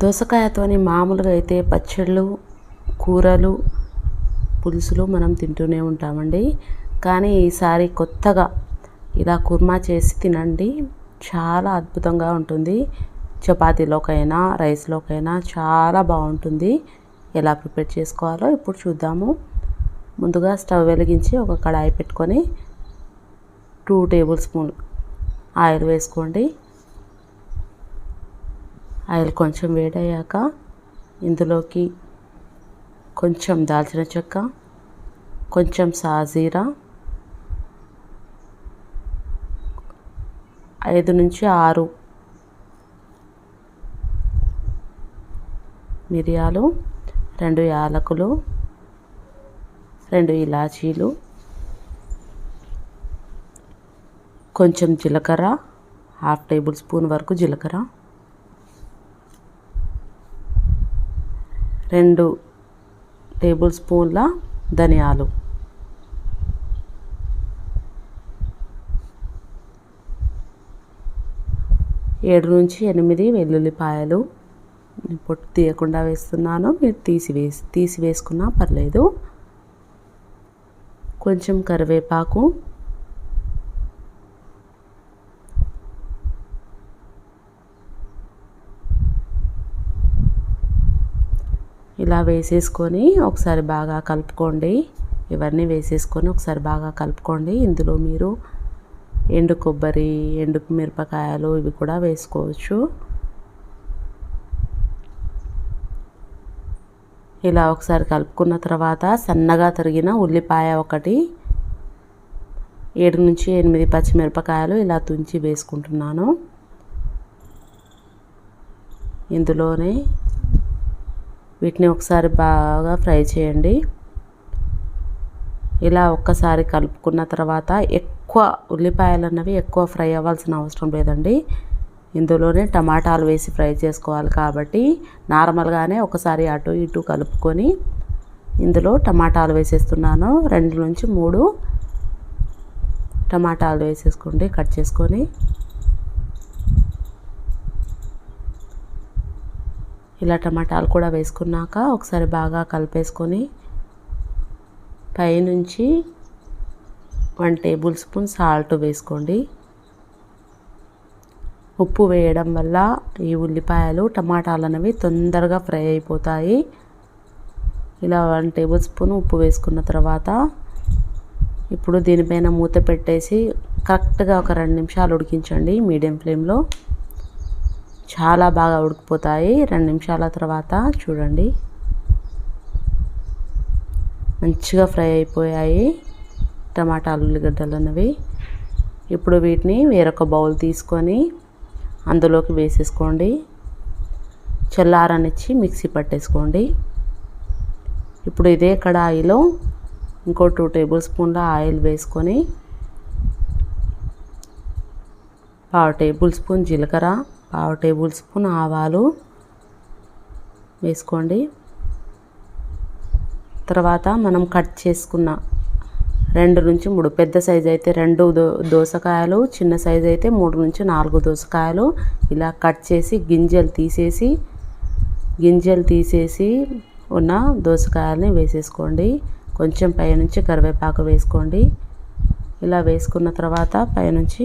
దోసకాయతోని మామూలుగా అయితే పచ్చళ్ళు కూరలు పులుసులు మనం తింటూనే ఉంటామండి. కానీ ఈసారి కొత్తగా ఇలా కుర్మా చేసి తినండి. చాలా అద్భుతంగా ఉంటుంది. చపాతీలోకైనా రైస్లోకైనా చాలా బాగుంటుంది. ఎలా ప్రిపేర్ చేసుకోవాలో ఇప్పుడు చూద్దాము. ముందుగా స్టవ్ వెలిగించి ఒక కడాయి పెట్టుకొని టూ టేబుల్ స్పూన్ ఆయిల్ వేసుకోండి. ఆయిల్ కొంచెం వేడయ్యాక ఇందులోకి కొంచెం దాల్చిన చెక్క కొంచెం సాజీరా ఐదు నుంచి ఆరు మిరియాలు రెండు యాలకులు రెండు ఇలాచీలు కొంచెం జీలకర్ర హాఫ్ టేబుల్ స్పూన్ వరకు జీలకర్ర. రెండు టేబుల్ స్పూన్ల ధనియాలు. ఏడు నుంచి ఎనిమిది వెల్లుల్లిపాయలు. పొట్టు తీయకుండా వేస్తున్నాను. మీరు తీసివేసి తీసి వేసుకున్నా పర్లేదు. కొంచెం కరివేపాకు ఇలా వేసేసుకొని ఒకసారి బాగా కలుపుకోండి. ఇవన్నీ వేసేసుకొని ఒకసారి బాగా కలుపుకోండి. ఇందులో మీరు ఎండు కొబ్బరి ఎండు మిరపకాయలు ఇవి కూడా వేసుకోవచ్చు. ఇలా ఒకసారి కలుపుకున్న తర్వాత సన్నగా తరిగిన ఉల్లిపాయ ఒకటి ఏడు నుంచి ఎనిమిది పచ్చిమిరపకాయలు ఇలా తుంచి వేసుకుంటున్నాను. ఇందులోనే వీటిని ఒకసారి బాగా ఫ్రై చేయండి. ఇలా ఒక్కసారి కలుపుకున్న తర్వాత ఎక్కువ ఉల్లిపాయలు అన్నవి ఎక్కువ ఫ్రై అవ్వాల్సిన అవసరం లేదండి. ఇందులోనే టమాటాలు వేసి ఫ్రై చేసుకోవాలి కాబట్టి నార్మల్గానే ఒకసారి అటు ఇటు కలుపుకొని ఇందులో టమాటాలు వేసేస్తున్నాను. రెండు నుంచి మూడు టమాటాలు వేసేసుకోండి కట్ చేసుకొని ఇలా టమాటాలు కూడా వేసుకున్నాక ఒకసారి బాగా కలిపేసుకొని పైనుంచి వన్ టేబుల్ స్పూన్ సాల్ట్ వేసుకోండి. ఉప్పు వేయడం వల్ల ఈ ఉల్లిపాయలు టమాటాలు అనేవి తొందరగా ఫ్రై అయిపోతాయి. ఇలా వన్ టేబుల్ స్పూన్ ఉప్పు వేసుకున్న తర్వాత ఇప్పుడు దీనిపైన మూత పెట్టేసి కరెక్ట్గా ఒక రెండు నిమిషాలు ఉడికించండి మీడియం ఫ్లేమ్లో. చాలా బాగా ఉడికిపోతాయి. రెండు నిమిషాల తర్వాత చూడండి. మంచిగా ఫ్రై అయిపోయాయి టమాటాలు ఉల్లిగడ్డలు అన్నవి. ఇప్పుడు వీటిని వేరొక బౌల్ తీసుకొని అందులోకి వేసేసుకోండి. చల్లారనిచ్చి మిక్సీ పట్టేసుకోండి. ఇప్పుడు ఇదే కడాయిలో ఇంకో టూ టేబుల్ స్పూన్ల ఆయిల్ వేసుకొని పావు టేబుల్ స్పూన్ జీలకర్ర పావు టేబుల్ స్పూన్ ఆవాలు వేసుకోండి. తర్వాత మనం కట్ చేసుకున్న రెండు నుంచి మూడు పెద్ద సైజు అయితే రెండు దో దోసకాయలు చిన్న సైజు అయితే మూడు నుంచి నాలుగు దోసకాయలు. ఇలా కట్ చేసి గింజలు తీసేసి గింజలు తీసేసి ఉన్న దోసకాయలని వేసేసుకోండి. కొంచెం పైనుంచి కరివేపాకు వేసుకోండి. ఇలా వేసుకున్న తర్వాత పైనుంచి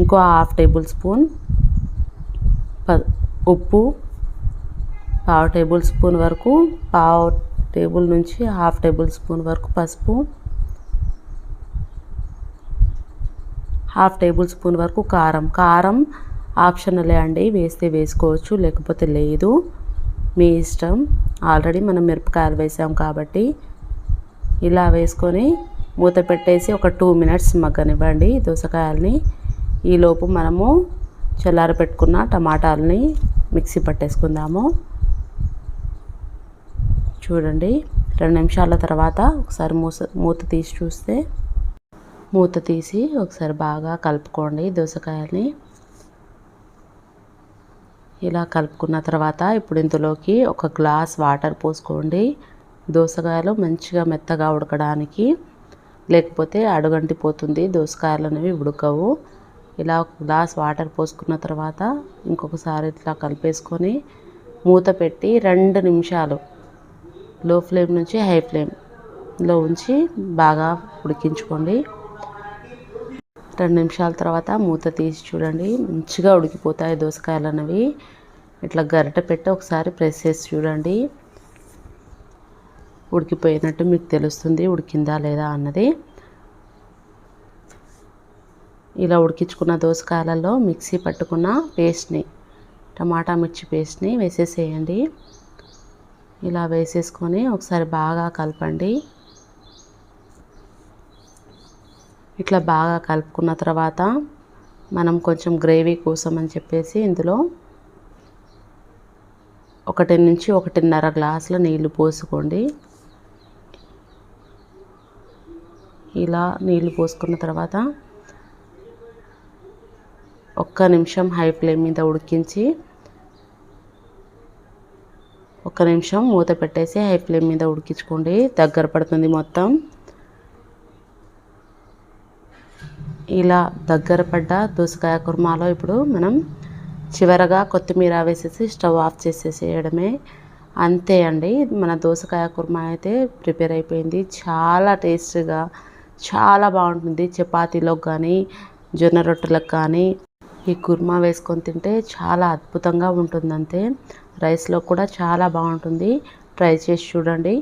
ఇంకో హాఫ్ టేబుల్ స్పూన్ ప ఉప్పు పావు టేబుల్ స్పూన్ వరకు పావు టేబుల్ నుంచి హాఫ్ టేబుల్ స్పూన్ వరకు పసుపు హాఫ్ టేబుల్ స్పూన్ వరకు కారం. కారం ఆప్షనలే అండి వేస్తే వేసుకోవచ్చు లేకపోతే లేదు. మీ ఇష్టం. ఆల్రెడీ మనం మిరపకాయలు వేసాం కాబట్టి ఇలా వేసుకొని మూత పెట్టేసి ఒక టూ మినిట్స్ మగ్గనివ్వండి దోసకాయలని. ఈలోపు మనము చల్లారి పెట్టుకున్న టమాటాలని మిక్సీ పట్టేసుకుందాము. చూడండి రెండు నిమిషాల తర్వాత ఒకసారి మూస మూత తీసి చూస్తే మూత తీసి ఒకసారి బాగా కలుపుకోండి దోసకాయని ఇలా కలుపుకున్న తర్వాత ఇప్పుడు ఇందులోకి ఒక గ్లాస్ వాటర్ పోసుకోండి. దోసకాయలు మంచిగా మెత్తగా ఉడకడానికి లేకపోతే అడుగంటిపోతుంది. దోసకాయలు అనేవి ఉడకవు. ఇలా ఒక గ్లాస్ వాటర్ పోసుకున్న తర్వాత ఇంకొకసారి ఇట్లా కలిపేసుకొని మూత పెట్టి రెండు నిమిషాలు లో ఫ్లేమ్ నుంచి హై ఫ్లేమ్లో ఉంచి బాగా ఉడికించుకోండి. రెండు నిమిషాల తర్వాత మూత తీసి చూడండి. మంచిగా ఉడికిపోతాయి దోసకాయలు అనేవి ఇట్లా గరిట పెట్టి ఒకసారి ప్రెస్ చేసి చూడండి. ఉడికిపోయినట్టు మీకు తెలుస్తుంది ఉడికిందా లేదా అన్నది. ఇలా ఉడికించుకున్న దోసకాయలలో మిక్సీ పట్టుకున్న పేస్ట్ని టమాటా మిర్చి పేస్ట్ని వేసేసేయండి. ఇలా వేసేసుకొని ఒకసారి బాగా కలపండి. ఇట్లా బాగా కలుపుకున్న తర్వాత మనం కొంచెం గ్రేవీ కోసం అని చెప్పేసి ఇందులో ఒకటి నుంచి ఒకటిన్నర గ్లాసుల నీళ్ళు పోసుకోండి. ఇలా నీళ్ళు పోసుకున్న తర్వాత ఒక్క నిమిషం హై ఫ్లేమ్ మీద ఉడికించి ఒక్క నిమిషం మూత పెట్టేసి హై ఫ్లేమ్ మీద ఉడికించుకోండి. దగ్గర పడుతుంది మొత్తం. ఇలా దగ్గర పడ్డ దోసకాయ కుర్మాలో ఇప్పుడు మనం చివరగా కొత్తిమీర వేసేసి స్టవ్ ఆఫ్ చేసేసేయడమే. అంతే అండి మన దోసకాయ కుర్మా అయితే ప్రిపేర్ అయిపోయింది. చాలా టేస్ట్గా చాలా బాగుంటుంది. చపాతీలోకి కానీ జొన్న రొట్టెలకు కానీ. ఈ కుర్మా వేసుకొని తింటే చాలా అద్భుతంగా ఉంటుందంతే. రైస్లో కూడా చాలా బాగుంటుంది. ట్రై చేసి చూడండి.